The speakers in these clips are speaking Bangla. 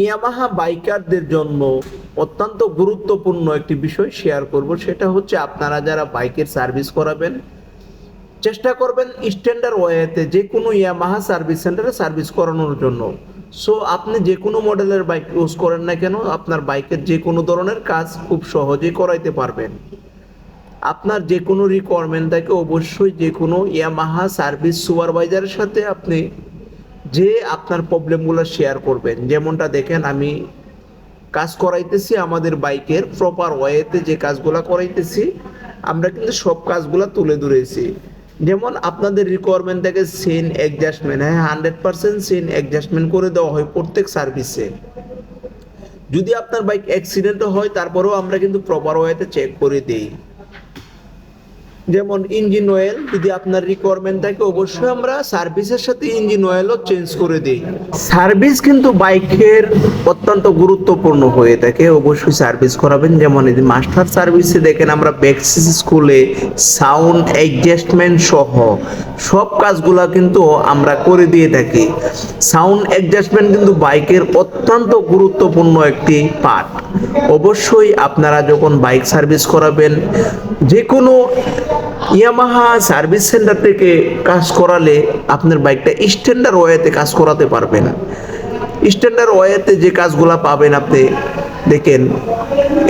ইয়ামাহা বাইকারদের জন্য অত্যন্ত গুরুত্বপূর্ণ একটি বিষয় শেয়ার করব, সেটা হচ্ছে আপনারা যারা বাইকের সার্ভিস করাবেন, চেষ্টা করবেন স্ট্যান্ডার্ড ওয়েতে যে কোনো ইয়ামাহা সার্ভিস সেন্টারে সার্ভিস করানোর জন্য। সো আপনি যে কোনো মডেলের বাইক ইউজ করেন না কেন, আপনার বাইকের যে কোনো ধরনের কাজ খুব সহজেই করাইতে পারবেন। আপনার যে কোনো রিকোয়ারমেন্ট থাকে, অবশ্যই যে কোনো ইয়ামাহা সার্ভিস সুপারভাইজারের সাথে আপনি যে আপনার প্রবলেমগুলো শেয়ার করবেন। যেমনটা দেখেন, আমি কাজ করাইতেছি আমাদের বাইকের প্রপার ওয়েতে যে কাজগুলো করাইতেছি, আমরা কিন্তু সব কাজগুলো তুলে ধরেছি। যেমন আপনাদের রিকোয়ারমেন্ট থেকে সিন অ্যাডজাস্টমেন্ট হ্যাঁ হান্ড্রেড পার্সেন্ট সিন অ্যাডজাস্টমেন্ট করে দেওয়া হয় প্রত্যেক সার্ভিসে যদি আপনার বাইক অ্যাক্সিডেন্টও হয়, তারপরেও আমরা কিন্তু প্রপার ওয়েতে চেক করে দিই। যেমন ইঞ্জিন অয়েল যদি আপনার রিকোয়ারমেন্ট থাকে, অবশ্যই আমরা সার্ভিসের সাথে ইঞ্জিন অয়েলও চেঞ্জ করে দিই। সার্ভিস কিন্তু বাইকের অত্যন্ত গুরুত্বপূর্ণ হয়ে থাকে, অবশ্যই সার্ভিস করাবেন। যেমন এই যে মাস্টার সার্ভিসে দেখেন আমরা ব্যাকসিস স্কুলে সাউন্ড অ্যাডজাস্টমেন্ট সহ সব কাজগুলা কিন্তু আমরা করে দিয়ে থাকি। সাউন্ড অ্যাডজাস্টমেন্ট কিন্তু বাইকের অত্যন্ত গুরুত্বপূর্ণ একটি পার্ট অবশ্যই আপনারা যখন বাইক সার্ভিস করাবেন যে কোনো ইয়ামাহা সার্ভিস সেন্টার থেকে কাজ করালে আপনার বাইকটা স্ট্যান্ডার্ড ওয়েতে কাজ করাতে পারবেন। স্ট্যান্ডার্ড ওয়েতে যে কাজগুলো পাবেন আপনি, দেখেন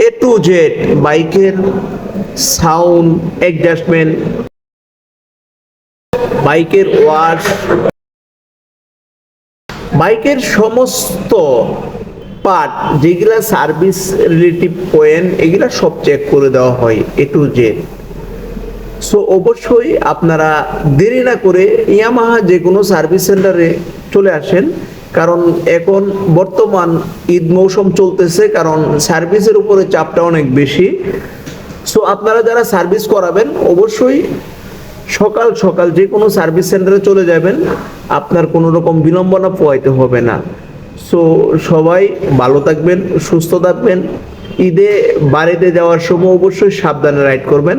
এ টু জেড বাইকের সাউন্ড অ্যাডজাস্টমেন্ট বাইকের ওয়াশ বাইকের সমস্ত পার্ট যেগুলা সার্ভিস রিলেটিভ পয়েন্ট এগুলা সব চেক করে দেওয়া হয় এ টু জেড সো অবশ্যই আপনারা দেরি না করে ইয়ামাহা যে কোনো সার্ভিস সেন্টারে চলে আসেন। কারণ এখন বর্তমান ঈদ মৌসুম চলতেছে, কারণ সার্ভিসের উপরে চাপটা অনেক বেশি। সো আপনারা যারা সার্ভিস করাবেন, অবশ্যই সকাল সকাল যে কোনো সার্ভিস সেন্টারে চলে যাবেন, আপনার কোনো রকম বিলম্বনা পোয়াইতে হবে না। সো সবাই ভালো থাকবেন, সুস্থ থাকবেন। ঈদে বাড়িতে যাওয়ার সময় অবশ্যই সাবধানে রাইড করবেন।